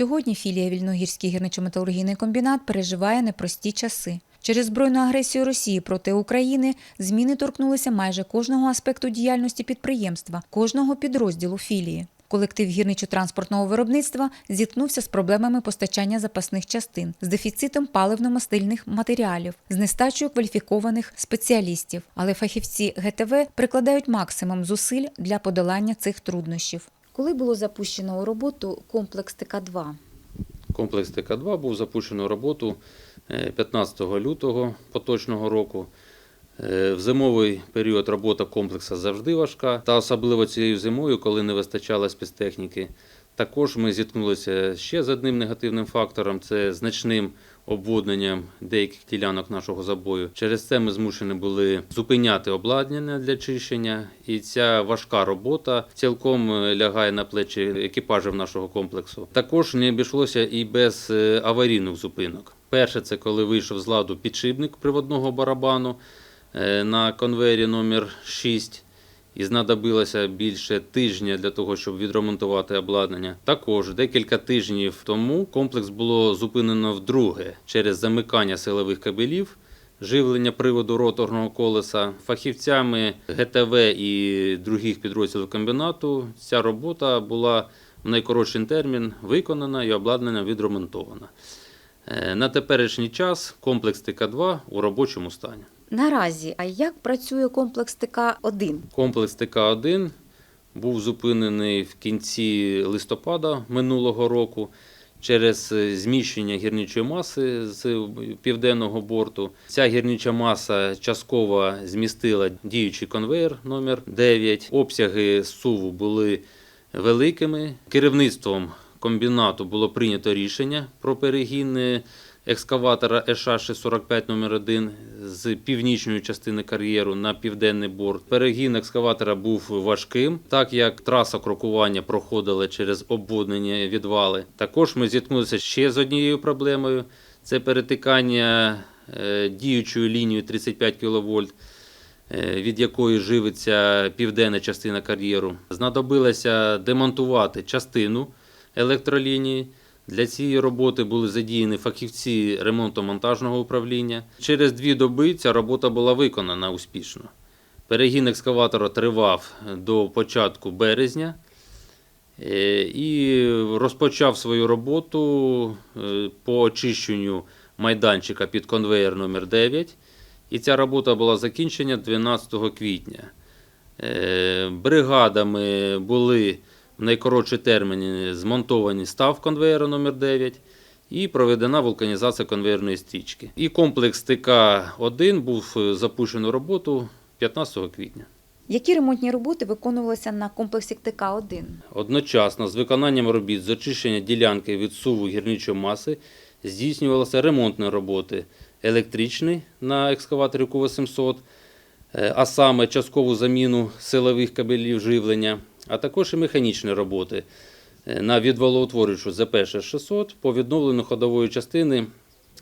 Сьогодні філія Вільногірський гірничо-металургійний комбінат переживає непрості часи. Через збройну агресію Росії проти України зміни торкнулися майже кожного аспекту діяльності підприємства, кожного підрозділу філії. Колектив гірничо-транспортного виробництва зіткнувся з проблемами постачання запасних частин, з дефіцитом паливно-мастильних матеріалів, з нестачею кваліфікованих спеціалістів. Але фахівці ГТВ прикладають максимум зусиль для подолання цих труднощів. Коли було запущено у роботу комплекс ТК-2? Комплекс ТК-2 був запущено у роботу е, 15 лютого поточного року. Е, В зимовий період робота комплексу завжди важка, та особливо цією зимою, коли не вистачало спецтехніки. Також ми зіткнулися ще з одним негативним фактором це значним обводненням деяких ділянок нашого забою. Через це ми змушені були зупиняти обладнання для чищення, і ця важка робота цілком е, лягає на плечі екіпажів нашого комплексу. Також не обійшлося і без е, аварійних зупинок. Перше, це коли вийшов з ладу підшипник приводного барабану е, на конвейері номер 6 і знадобилося більше тижня для того, щоб відремонтувати обладнання. Також декілька тижнів тому комплекс було зупинено вдруге через замикання силових кабелів. Живлення приводу роторного колеса фахівцями ГТВ і других підрозділів комбінату ця робота була в найкоротший термін виконана і обладнання відремонтовано. Е, На теперішній час комплекс ТК-2 у робочому стані. Наразі, а як працює комплекс ТК-1? Комплекс ТК-1 був зупинений в кінці листопада минулого року через е, зміщення гірничої маси з південного борту. Ця гірнича маса частково змістила діючий конвейер номер 9. Обсяги суву були великими. Керівництвом комбінату було прийнято рішення про перегін е, екскаватора ЕША-645 номер 1 з північної частини кар'єру на південний борт. Перегін екскаватора був важким, так як траса крокування проходила через обводнені відвали. Також ми зіткнулися ще з однією проблемою: це перетикання е, діючою лінією 35 кВт е, від якої живиться південна частина кар'єру. Знадобилося демонтувати частину електролінії. Для цієї роботи були задіяні фахівці ремонтно-монтажного управління. Через дві доби ця робота була виконана успішно. Перегін екскаватора тривав до початку березня е, і розпочав свою роботу е, по очищенню майданчика під конвеєр номер 9 І ця робота була закінчена 12 квітня. Е, Бригадами були в найкоротший термін змонтовані став конвеєра номер 9 і проведена вулканізація конвеєрної стрічки. І комплекс ТК-1 був е, запущено в роботу 15 квітня. Які ремонтні роботи виконувалися на комплексі ТК-1? Одночасно з виконанням робіт з очищення ділянки від суву гірничої маси здійснювалися ремонтні роботи електричні на екскаваторі Q800, е, а саме часткову заміну силових кабелів живлення, а також і механічні роботи е, на відвалоутворюючу ЗП-600 по відновленню ходової частини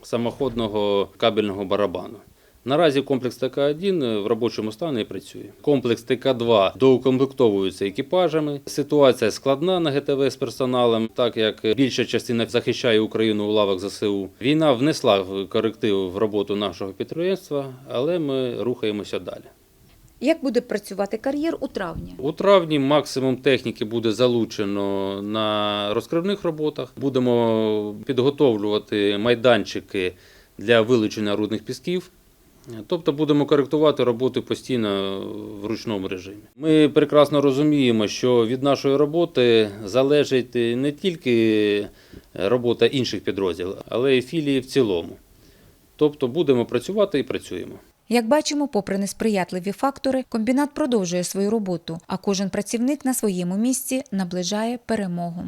самоходного кабельного барабану. Наразі комплекс ТК-1 в робочому стані працює. Комплекс ТК-2 доукомплектовується екіпажами. Ситуація складна на ГТВ з персоналом, так як більша частина захищає Україну у лавах ЗСУ. Війна внесла коректив в роботу нашого підприємства, але ми рухаємося далі. Як буде працювати кар'єр у травні? У травні максимум техніки буде залучено на розкривних роботах. Будемо підготовлювати майданчики для вилучення рудних пісків. Тобто будемо коректувати роботи постійно в ручному режимі. Ми прекрасно розуміємо, що від нашої роботи залежить не тільки робота інших підрозділів, але й філії в цілому. Тобто будемо працювати і працюємо. Як бачимо, попри несприятливі фактори, комбінат продовжує свою роботу, а кожен працівник на своєму місці наближає перемогу.